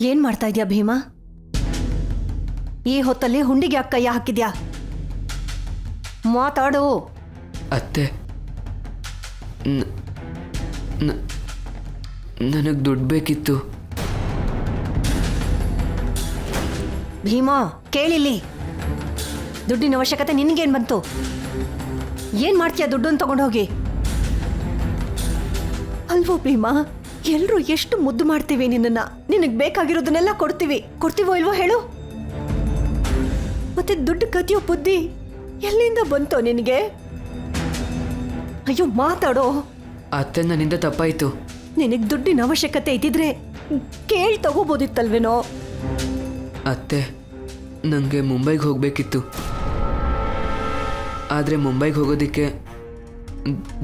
ಏನ್ ಮಾಡ್ತಾ ಇದ್ಯಾ ಭೀಮಾ? ಈ ಹೊತ್ತಲ್ಲಿ ಹುಂಡಿಗೆ ಅಕ್ಕಯ್ಯ ಹಾಕಿದ್ಯಾ? ಮಾತಾಡು. ಅತ್ತೆ ನನಗೆ ದುಡ್ಡು ಬೇಕಿತ್ತು. ಭೀಮಾ ಕೇಳಿಲ್ಲಿ. ದುಡ್ಡಿನ ಅವಶ್ಯಕತೆ ನಿನಗೇನು ಬಂತು? ಏನ್ ಮಾಡ್ತೀಯ ದುಡ್ಡನ್ನು ತಗೊಂಡೋಗಿ? ಅಲ್ವೋ ಭೀಮಾ? ಎಲ್ರೂ ಎಷ್ಟು ಮುದ್ದು ಮಾಡ್ತೀವಿ ನಿನ್ನನ್ನ? ನಿನಗ್ ಬೇಕಾಗಿರೋದನ್ನೆಲ್ಲ ಕೊಡ್ತೀವಿ. ಕೊಡ್ತೀವೋ ಇಲ್ವೋ ಹೇಳು. ಮತ್ತೆ ದುಡ್ಡು ಕದಿಯೋ ಬುದ್ಧಿ ಎಲ್ಲಿಂದ ಬಂತೋ ನಿನಗೆ? ಅಯ್ಯೋ ಮಾತಾಡೋ. ಅತ್ತೆ ನನ್ನಿಂದ ತಪ್ಪಾಯಿತು. ನಿನಗ್ ದುಡ್ಡಿನ ಅವಶ್ಯಕತೆ ಇದ್ದಿದ್ರೆ ಕೇಳಿ ತಗೋಬೋದಿತ್ತಲ್ವೇನೋ? ಅತ್ತೆ ನನಗೆ ಮುಂಬೈಗೆ ಹೋಗಬೇಕಿತ್ತು. ಆದರೆ ಮುಂಬೈಗೆ ಹೋಗೋದಕ್ಕೆ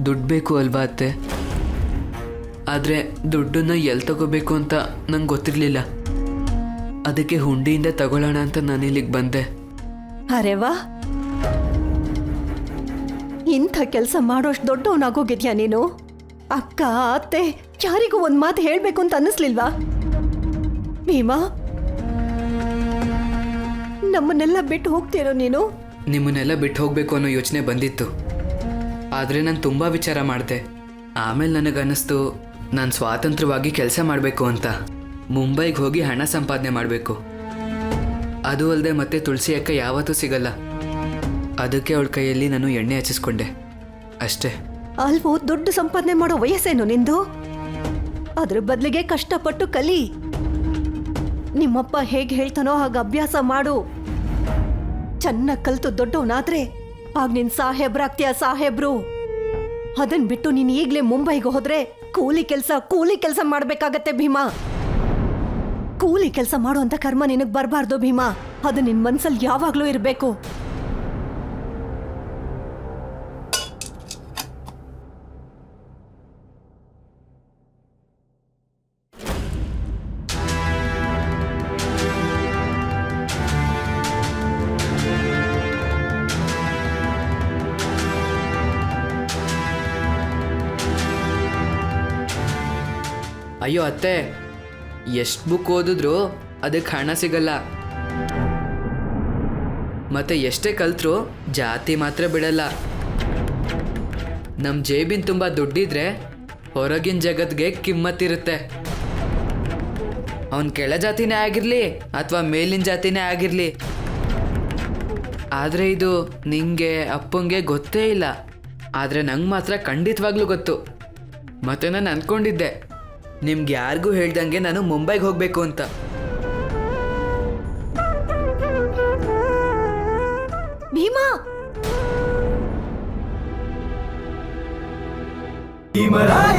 ದುಡ್ಡು ಬೇಕು ಅಲ್ವಾ ಅತ್ತೆ? ಆದರೆ ದುಡ್ಡನ್ನು ಎಲ್ಲಿ ತಗೋಬೇಕು ಅಂತ ನಂಗೆ ಗೊತ್ತಿರಲಿಲ್ಲ. ಅದಕ್ಕೆ ಹುಂಡಿಯಿಂದ ತಗೊಳ್ಳೋಣ ಅಂತ ನಾನು ಇಲ್ಲಿಗೆ ಬಂದೆ. ಅರೆ ವಾ. ಇಂಥ ಕೆಲಸ ಮಾಡೋಷ್ಟು ದೊಡ್ಡವನಾಗೋಗಿದ್ಯಾ ನೀನು? ಅಕ್ಕ ಅತ್ತೆ ಯಾರಿಗೂ ಒಂದು ಮಾತು ಹೇಳಬೇಕು ಅಂತ ಅನ್ನಿಸ್ಲಿಲ್ವಾ? ಭೀಮಾ ನಮ್ಮನ್ನೆಲ್ಲ ಬಿಟ್ಟು ಹೋಗ್ತೀರೋ ನೀನು? ನಿಮ್ಮನ್ನೆಲ್ಲ ಬಿಟ್ಟು ಹೋಗಬೇಕು ಅನ್ನೋ ಯೋಚನೆ ಬಂದಿತ್ತು. ಆದರೆ ನಾನು ತುಂಬ ವಿಚಾರ ಮಾಡಿದೆ. ಆಮೇಲೆ ನನಗನ್ನಿಸ್ತು ನಾನು ಸ್ವಾತಂತ್ರ್ಯವಾಗಿ ಕೆಲಸ ಮಾಡಬೇಕು ಅಂತ. ಮುಂಬೈಗೆ ಹೋಗಿ ಹಣ ಸಂಪಾದನೆ ಮಾಡಬೇಕು. ಅದು ಅಲ್ಲದೆ ಮತ್ತೆ ತುಳಸಿ ಅಕ್ಕ ಯಾವತ್ತೂ ಸಿಗಲ್ಲ. ಅದಕ್ಕೆ ಅವಳ ಕೈಯಲ್ಲಿ ನಾನು ಎಣ್ಣೆ ಹಚ್ಚಿಸ್ಕೊಂಡೆ. ಅಷ್ಟೇ. ಅಲ್ವೋ, ದೊಡ್ಡ ಸಂಪಾದನೆ ಮಾಡೋ ವಯಸ್ಸೇನು ನಿಂದು? ಅದ್ರ ಬದಲಿಗೆ ಕಷ್ಟಪಟ್ಟು ಕಲಿ. ನಿಮ್ಮಪ್ಪ ಹೇಗೆ ಹೇಳ್ತಾನೋ ಹಾಗೆ ಅಭ್ಯಾಸ ಮಾಡು. ಚೆನ್ನಾಗಿ ಕಲಿತು ದೊಡ್ಡವನಾದ್ರೆ ಆಗ ನಿನ್ ಸಾಹೇಬ್ರಾಗ್ತೀಯ ಸಾಹೇಬ್ರು? ಅದನ್ ಬಿಟ್ಟು ನೀನ್ ಈಗ್ಲೇ ಮುಂಬೈಗೆ ಹೋದ್ರೆ ಕೂಲಿ ಕೆಲಸ ಕೂಲಿ ಕೆಲಸ ಮಾಡ್ಬೇಕಾಗತ್ತೆ ಭೀಮಾ. ಕೂಲಿ ಕೆಲಸ ಮಾಡುವಂತ ಕರ್ಮ ನಿನಗ್ ಬರಬಾರ್ದು ಭೀಮಾ. ಅದು ನಿನ್ ಮನ್ಸಲ್ಲಿ ಯಾವಾಗ್ಲೂ ಇರ್ಬೇಕು. ಅಯ್ಯೋ ಅತ್ತೆ, ಎಷ್ಟು ಬುಕ್ ಓದಿದ್ರು ಅದಕ್ಕೆ ಹಣ ಸಿಗಲ್ಲ. ಮತ್ತೆ ಎಷ್ಟೇ ಕಲ್ತ್ರು ಜಾತಿ ಮಾತ್ರ ಬಿಡಲ್ಲ. ನಮ್ಮ ಜೇಬಿನ ತುಂಬ ದುಡ್ಡಿದ್ರೆ ಹೊರಗಿನ ಜಗತ್ಗೆ ಕಿಮ್ಮತ್ತಿರುತ್ತೆ. ಅವನ್ ಕೆಳ ಜಾತಿನೇ ಆಗಿರಲಿ ಅಥವಾ ಮೇಲಿನ ಜಾತಿನೇ ಆಗಿರಲಿ. ಆದರೆ ಇದು ನಿಂಗೆ ಅಪ್ಪಂಗೆ ಗೊತ್ತೇ ಇಲ್ಲ. ಆದರೆ ನಂಗೆ ಮಾತ್ರ ಖಂಡಿತವಾಗ್ಲೂ ಗೊತ್ತು. ಮತ್ತೆ ನಾನು ಅಂದ್ಕೊಂಡಿದ್ದೆ ನಿಮ್ಗೆ ಯಾರಿಗೂ ಹೇಳ್ದಂಗೆ ನಾನು ಮುಂಬೈಗೆ ಹೋಗಬೇಕು ಅಂತ. ಭೀಮಾ! ಭೀಮರಾಯ